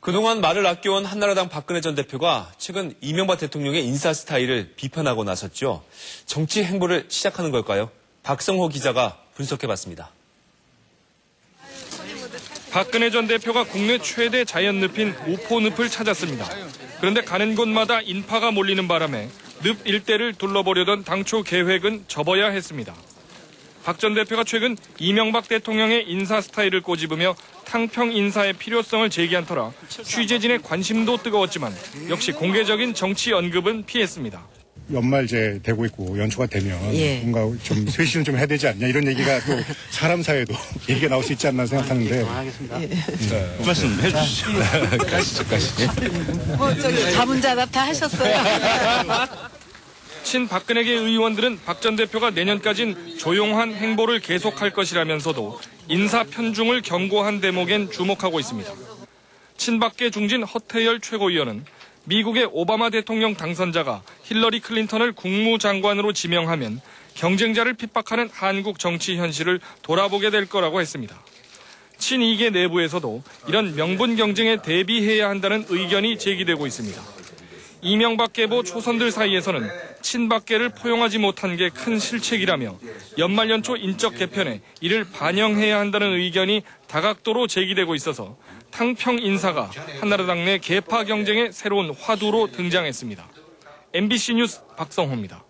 그동안 말을 아껴온 한나라당 박근혜 전 대표가 최근 이명박 대통령의 인사 스타일을 비판하고 나섰죠. 정치 행보를 시작하는 걸까요? 박성호 기자가 분석해봤습니다. 박근혜 전 대표가 국내 최대 자연늪인 우포늪을 찾았습니다. 그런데 가는 곳마다 인파가 몰리는 바람에 늪 일대를 둘러보려던 당초 계획은 접어야 했습니다. 박 전 대표가 최근 이명박 대통령의 인사 스타일을 꼬집으며 탕평 인사의 필요성을 제기한 터라 취재진의 관심도 뜨거웠지만 역시 공개적인 정치 언급은 피했습니다. 연말제 되고 있고 연초가 되면 예. 뭔가 좀 쇄신을 좀 해야 되지 않냐 이런 얘기가 또 사람 사이에도 얘기가 나올 수 있지 않나 생각하는데 말씀 해 주시죠. 가시죠, 가시죠. 뭐 저기 자문자답 다 하셨어요. 친 박근혜계 의원들은 박 전 대표가 내년까진 조용한 행보를 계속할 것이라면서도 인사 편중을 경고한 대목엔 주목하고 있습니다. 친박계 중진 허태열 최고위원은 미국의 오바마 대통령 당선자가 힐러리 클린턴을 국무장관으로 지명하면 경쟁자를 핍박하는 한국 정치 현실을 돌아보게 될 거라고 했습니다. 친이계 내부에서도 이런 명분 경쟁에 대비해야 한다는 의견이 제기되고 있습니다. 이명박 계보 초선들 사이에서는 친박계를 포용하지 못한 게 큰 실책이라며 연말 연초 인적 개편에 이를 반영해야 한다는 의견이 다각도로 제기되고 있어서 탕평 인사가 한나라당 내 개파 경쟁의 새로운 화두로 등장했습니다. MBC 뉴스 박성호입니다.